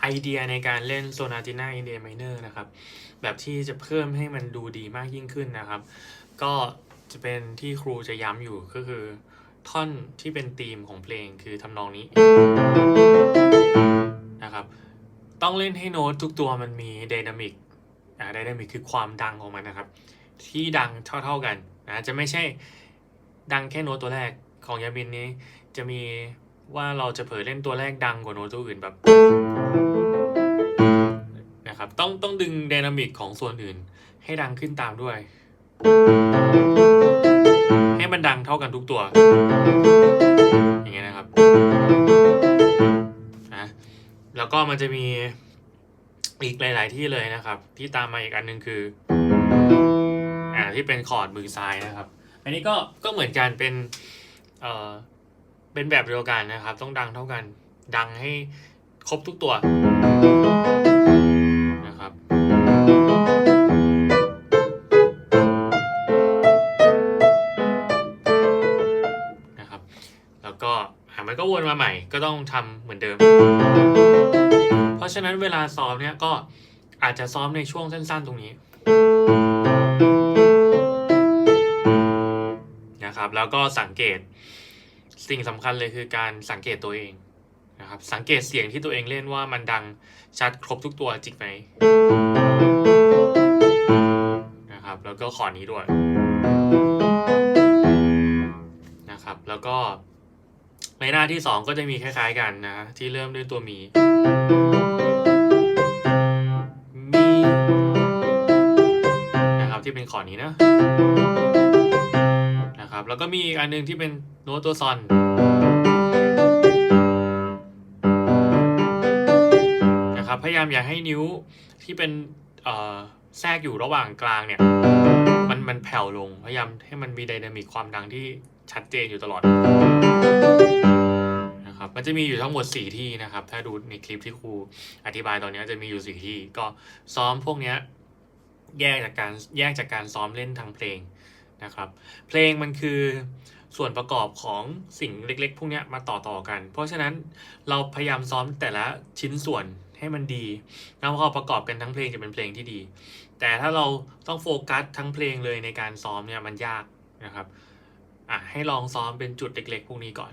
ไอเดียในการเล่นโซนาติน่าอินเดียไมเนอร์นะครับ แบบที่จะเพิ่มให้มันดูดีมากยิ่งขึ้นนะครับ ก็จะเป็นที่ครูจะย้ำอยู่ก็คือ ท่อนที่เป็นธีมของเพลงคือทำนองนี้นะครับ ต้องเล่นให้โน้ตทุกตัวมันมีไดนามิกอ่าไดนามิกคือความดังของมันนะครับ ที่ดังเท่าๆกันนะจะไม่ใช่ดังแค่โน้ตตัวแรกของยาบินนี้จะมี ว่าเราจะเผลอเล่นตัวแรกดังกว่าโน้ตตัวอื่นแบบนะครับต้องต้องดึงไดนามิกของส่วนอื่น ให้ดังขึ้นตามด้วย ให้มันดังเท่ากันทุกตัว อย่างเงี้ยนะครับนะแล้วก็มันจะมีอีกหลาย ๆ ที่เลยนะครับ ที่ตามมาอีกอันหนึงคืออ่าที่เป็นคอร์ดมือซ้ายนะครับ อันนี้ก็ก็เหมือนกันเป็นเอ่อ เป็นแบบเดียวกันนะครับ ต้องดังเท่ากัน ดังให้ครบทุกตัวนะครับ นะครับ แล้วก็อะมันก็วนมาใหม่ ก็ต้องทำเหมือนเดิม เพราะฉะนั้นเวลาซ้อมเนี่ยก็อาจจะซ้อมในช่วงสั้น ๆ ตรงนี้นะครับ แล้วก็สังเกต สิ่งสำคัญเลยคือการสังเกตตัวเองนะครับสังเกตเสียงที่ตัวเองเล่นว่ามันดังชัดครบทุกตัวจริงไหมนะครับแล้วก็ขอนี้ด้วยนะครับแล้วก็ในหน้าที่ 2 ก็จะมีคล้ายๆกันนะที่เริ่มด้วยตัวมีมีนะครับที่เป็นขอนี้นะ แล้วก็มีอีกอันหนึงที่เป็นโน้ตตัวซอน นะครับ พยายามอย่าให้นิ้วที่เป็นแทรกอยู่ระหว่างกลางเนี่ย มันมันแผ่วลง พยายามให้มันมีไดนามิกความดังที่ชัดเจนอยู่ตลอดนะครับมันจะมีอยู่ทั้งหมด 4 ที่นะครับ ถ้าดูในคลิปที่ครูอธิบายตอนนี้จะมีอยู่ 4 ที่ ก็ซ้อมพวกเนี้ยแยกจากการแยกจากการซ้อมเล่นทางเพลง นะครับ เพลงมันคือส่วนประกอบของสิ่งเล็กๆ พวกนี้มาต่อต่อๆกัน เพราะฉะนั้นเราพยายามซ้อมแต่ละชิ้นส่วนให้มันดีแล้วพอประกอบกันทั้งเพลงจะเป็นเพลงที่ดี แต่ถ้าเราต้องโฟกัสทั้งเพลงเลยในการซ้อมเนี่ยมันยากนะครับอะให้ลองซ้อมเป็นจุดเล็กๆ พวกนี้ก่อน